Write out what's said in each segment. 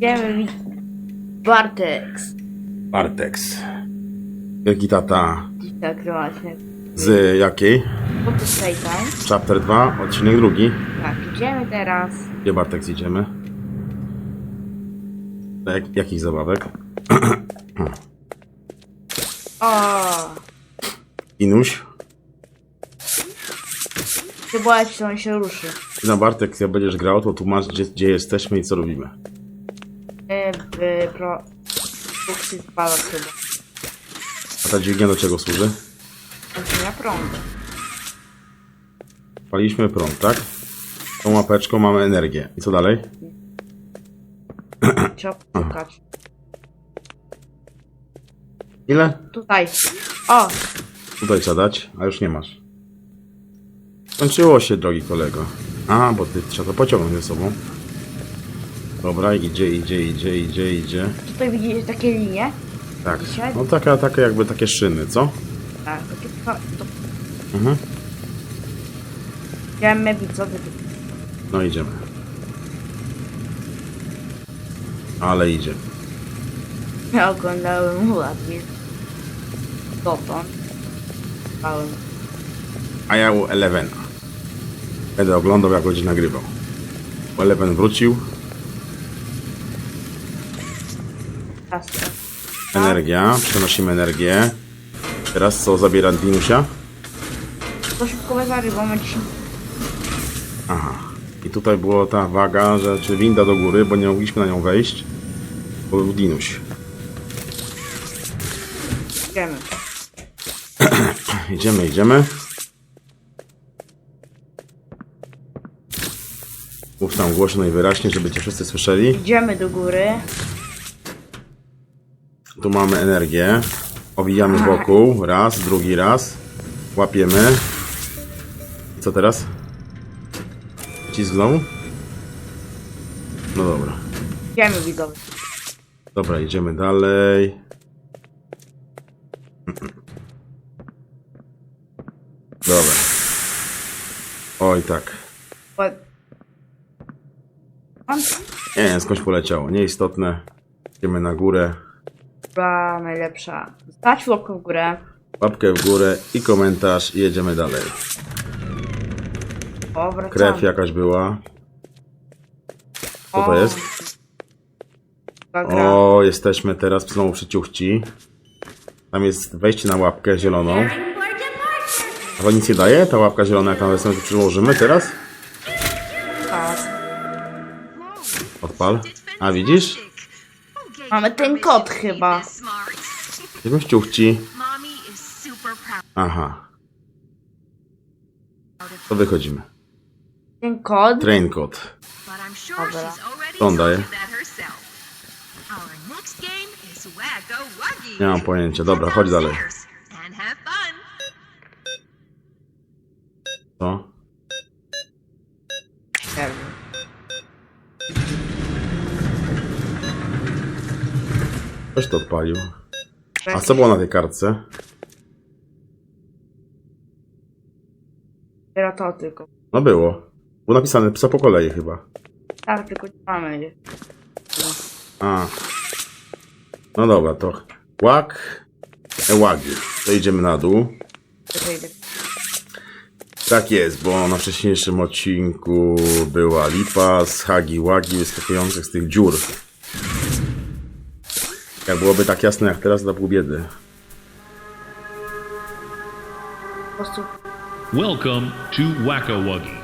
Idziemy Bartex. Bartex. Wielki tata. Tak, właśnie. Z jakiej? To Playtime. Chapter 2, odcinek drugi. Tak, idziemy teraz. Gdzie Bartex idziemy? Do Jak, jakich zabawek? O, Inuś. się boję, czy on się ruszy. Ty na Bartex, jak będziesz grał, to tłumacz, gdzie, gdzie jesteśmy i co robimy. W pro... Spala chyba. A ta dźwignia do czego służy? Odcienia prądu. Paliśmy prąd, tak? Tą łapeczką mamy energię. I co dalej? Trzeba szukać. Ile? Tutaj. O, Tutaj trzeba dać, a już nie masz. Skończyło się, drogi kolego. A, bo ty trzeba to pociągnąć ze sobą. Dobra, idzie, idzie, idzie, idzie, idzie. tutaj widzicie takie linie? Tak. Dzisiaj? No taka, takie jakby takie szyny, co? Tak, takie to, to Mhm. Idziemy, widzowie. No idziemy. Ale idzie. Ja oglądałem ładnie. Dotąd. Spałem. A ja u Elevena. Będę oglądał, jak będzie nagrywał. Eleven wrócił. Energia. Przenosimy energię. Teraz co zabiera Dinusia? To szybko wezary, bo 10 Aha. I tutaj była ta waga, że czy winda do góry, bo nie mogliśmy na nią wejść. Bo był Dinuś. Idziemy. Idziemy, idziemy. Mów tam głośno i wyraźnie, żeby cię wszyscy słyszeli. Idziemy do góry. Tu mamy energię. Owijamy wokół. Raz, drugi raz. Łapiemy. Co teraz? Znowu? No dobra. Idziemy, widzowie. Dobra, idziemy dalej. Dobra. Oj tak. Nie skądś poleciało. Nieistotne. Idziemy na górę. Chyba najlepsza. Stać łapkę w górę. Łapkę w górę i komentarz i jedziemy dalej. O, wracamy. Krew jakaś była. Co to jest? O, jesteśmy teraz znowu przy ciuchci. Tam jest wejście na łapkę zieloną. A to nic nie daje? Ta łapka zielona, jak tam sobie przyłożymy teraz? Tak. Odpal. A widzisz? Mamy ten kod chyba. Jesteśmy w ciuchci. Mommy is super proud Aha. To wychodzimy. Ten kod. Train sure Dobra. on daje? Wuggy. Nie mam pojęcia. Dobra, chodź dalej. Co? Ktoś to odpalił. A co było na tej kartce? Dopiero to tylko. No było. Było napisane psa po kolei chyba. Tak, tylko nie mamy. je. A. No dobra, to łak, e, łagi. To idziemy na dół. Idę. Tak jest, bo na wcześniejszym odcinku była lipa z hagi łagi wyskakujących z tych dziur. Jak byłoby tak jasne jak teraz, to pół biedy. Po prostu Welcome to Wacka-Wuggy.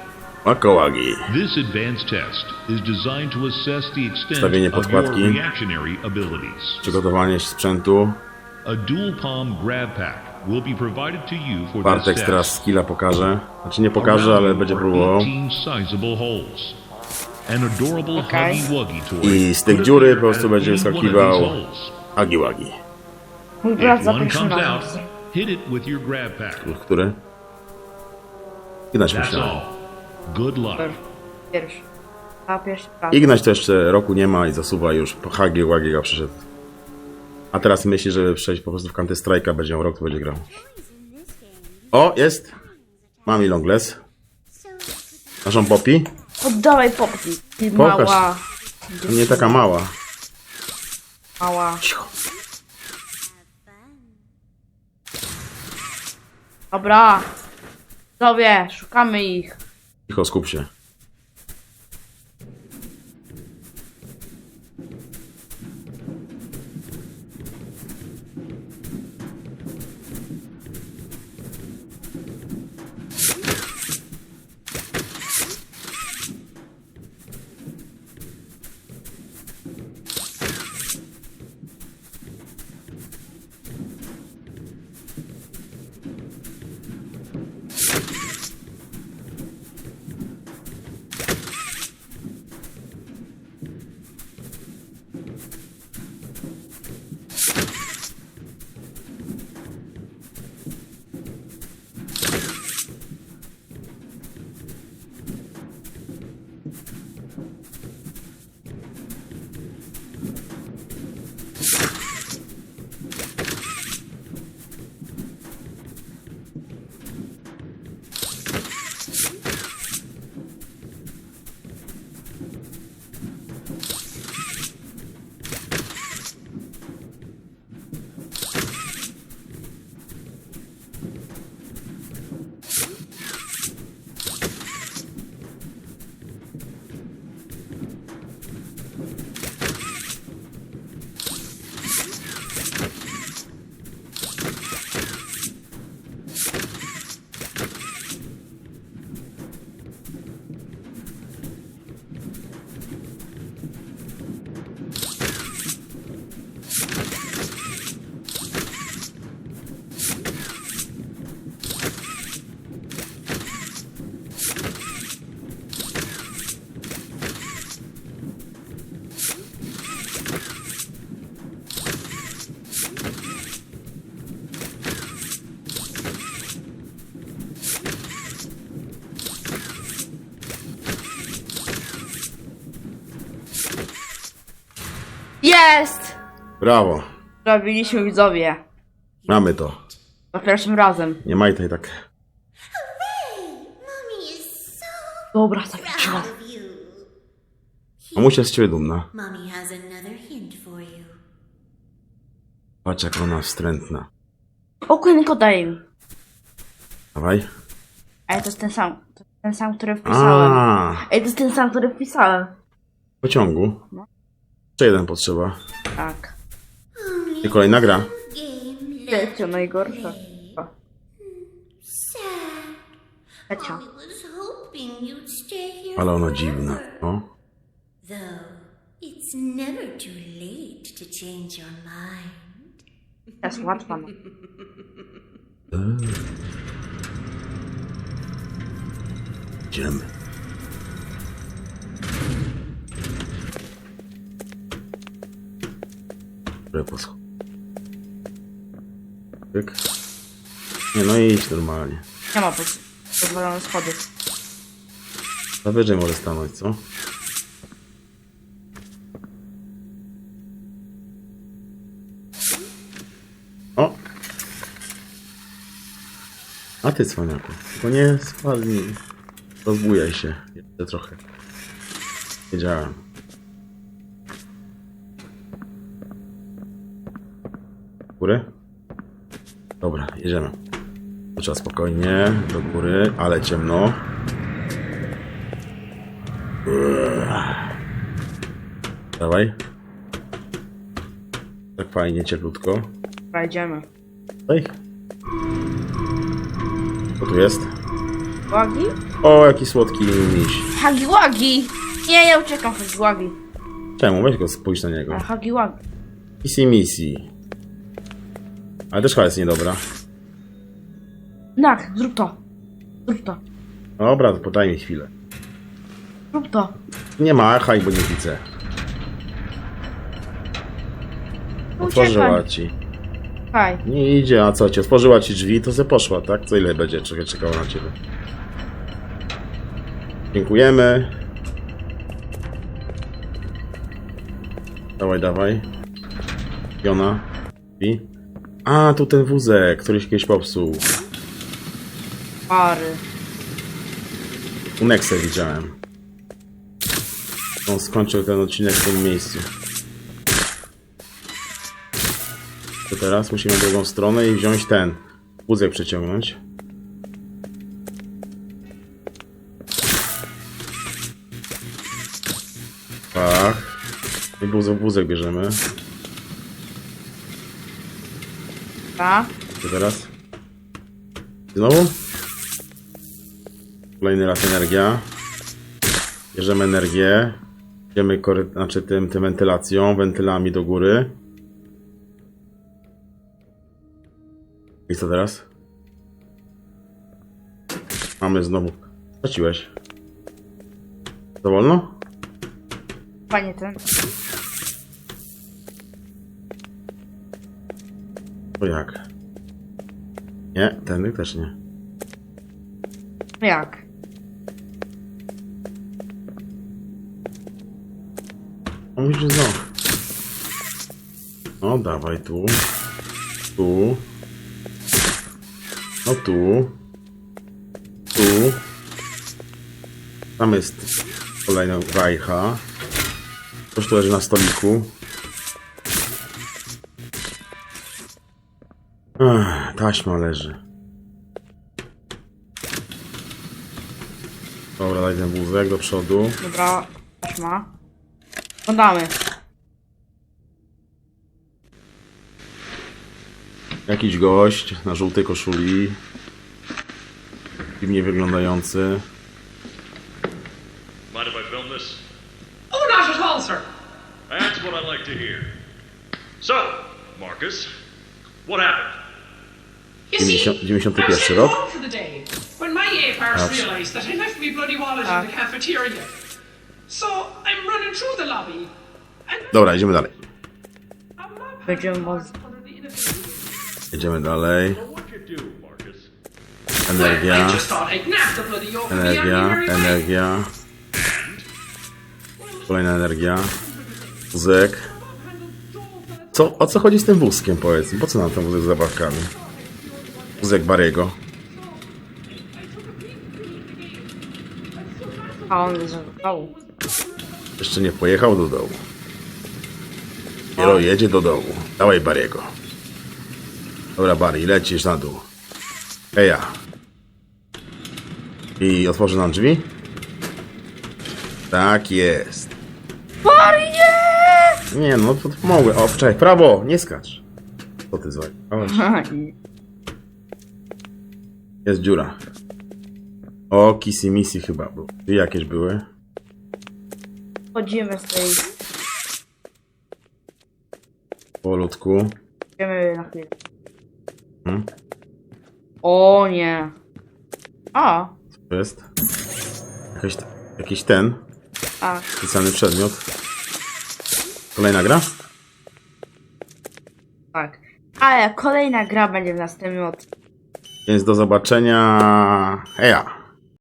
Łaka łagi. This advanced test is designed to assess the extent Wstawienie of your podkładki. reactionary abilities. Przygotowanie sprzętu. A dual palm grab pack will be provided to you for Bartek this teraz test. skilla pokaże. Znaczy nie pokaże, ale będzie próbował. 18 sizable holes. An adorable toy. I z tych could dziury po prostu będzie wyskakiwał these holes. Hagi łagi. mój brat comes na out, nas. hit it with your grab pack. Który? Ignać That's myślałem. all. Good luck. Pierwszy. A pierwszy raz. Ignać to jeszcze roku nie ma i zasuwa już. Po Hagi Łagiego przyszedł. A teraz myśli, żeby przejść po prostu w Counter Strike'a, będzie miał rok, to będzie grał. O, jest! Mami Longless. Naszą Poppy. Oddawaj popki. Ty Pokaż. mała. Nie taka mała. Mała. Cicho. Dobra. Sobie, szukamy ich. Cicho, skup się. Jest! Brawo. Zrobiliśmy widzowie. Mamy to. Za pierwszym razem. Nie majtaj tak. Mommy is so Dobra, proud of you. Mamusia jest z ciebie dumna. Mommy has another hint for you. Patrz jak ona wstrętna. Okłynko daj mi. Dawaj. Ej, to jest ten sam. To jest ten sam, który wpisałem. A, Ej, to jest ten sam, który wpisałem. w pociągu. Jeszcze jeden potrzeba. Tak. I kolejna gra. Lecio najgorsza. stay here Ale ona dziwna. O. Mind. Jest łatwa. No. Idziemy. Repos. Pyk. Nie no idź normalnie. Nie ma poz- pozwolone schody. Na wyżej może stanąć, co? O! A ty cwaniaku, tylko nie spadnij. Rozbujaj się. Jeszcze trochę. Wiedziałem. Góry? Dobra, jedziemy. Trzeba spokojnie, do góry, ale ciemno. Dawaj. Tak fajnie, cieplutko. Dobra, idziemy. Ej. Co tu jest? Łagi? O, jaki słodki miś. Hagiłagi! Nie, ja uciekam Hagiłagi. Czemu? Weź go, spójrz na niego. Ale Hagiłagi. Misi misji. Ale też chyba jest niedobra. Tak, zrób to. Zrób to. Dobra, to podaj mi chwilę. Zrób to. Nie machaj, bo nie widzę. Otworzyła Uciekaj. ci. Haj. Nie idzie, a co ci? Otworzyła ci drzwi, to se poszła, tak? Co ile będzie czekać, czekała na ciebie? Dziękujemy. Dawaj, dawaj. Jona. I? A, tu ten wózek, który się kiedyś popsuł. Pary. U Nexę widziałem. On skończył ten odcinek w tym miejscu. To teraz musimy w drugą stronę i wziąć ten. Wózek przeciągnąć. Tak. I wózek, wózek bierzemy. Dobra. Co teraz? Znowu? Kolejny raz energia. Bierzemy energię. Idziemy kory... znaczy tym, tym wentylacją, wentylami do góry. I co teraz? Mamy znowu. Straciłeś. Za wolno? Panie ten. To jak? Nie, tędy też nie. Jak? O, musisz znowu. No, dawaj tu. Tu. No tu. Tu. Tam jest kolejna wajcha. Coś tu leży na stoliku. Ech, taśma leży. Dobra, daj ten wózek do przodu. Dobra, taśma. Oglądamy. Jakiś gość na żółtej koszuli. Dziwnie wyglądający. Mind if I film this? Oh, not at all, sir. That's what I like to hear. So, Marcus, what happened? You see, 90 91 I was heading rok. home for the day when my apars Ouch. realised that I left my bloody wallet in the cafeteria. So I'm running through the lobby, and Dobra, idziemy dalej. Będziemy moc- Jedziemy dalej. Energia, energia, energia. Kolejna energia. Wózek. Co, o co chodzi z tym wózkiem, powiedz? Po co nam ten wózek z zabawkami? Wózek Barego. A on leży w dołu. Jeszcze nie pojechał do dołu. Dopiero jedzie do dołu. Dawaj Bariego. Dobra, Barry, lecisz na dół. Eja. I otworzy nam drzwi? Tak jest. Barry, nie! Nie, no to mogły. O, czekaj, prawo, nie skacz. Co ty złe? Jest dziura. O, kissy missy chyba był. Czy jakieś były? Chodzimy z tej... Powolutku. Idziemy na chwilę. Hmm? O nie. A. Co to jest? Jakiś, jakiś ten. A. Specjalny przedmiot. Kolejna gra? Tak. Ale kolejna gra będzie w następnym odcinku. Więc do zobaczenia. Heja!